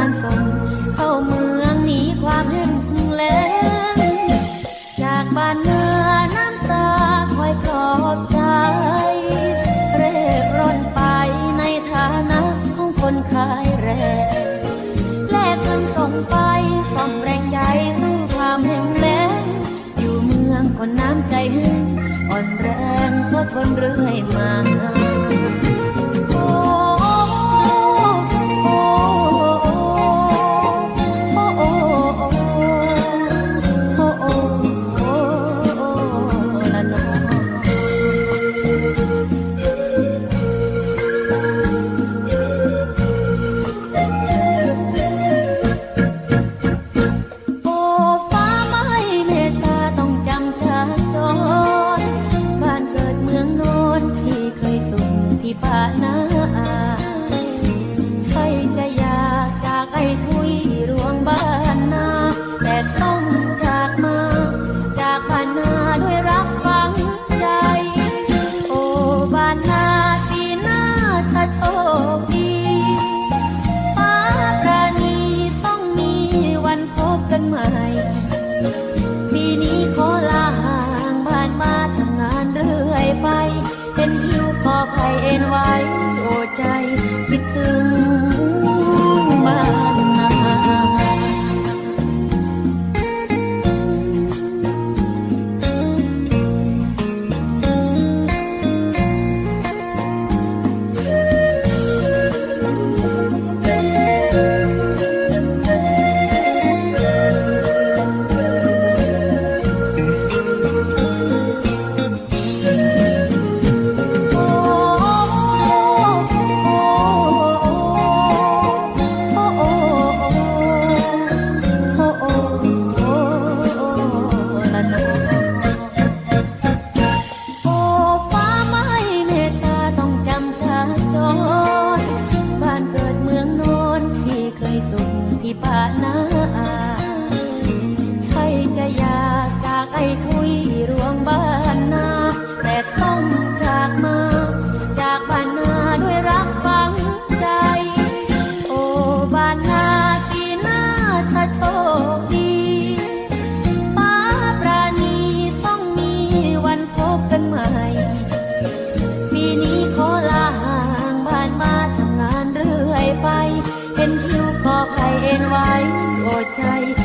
านส่งเข้าเมืองหนีความเห็นเลงจากบ้านเนื้อน้ำตาคอยปลอบใจ เร่ร่อนไปในฐานะของคนขายแรงแลกเงินส่งไปส่อมแรง เอ็นไว้ ทำ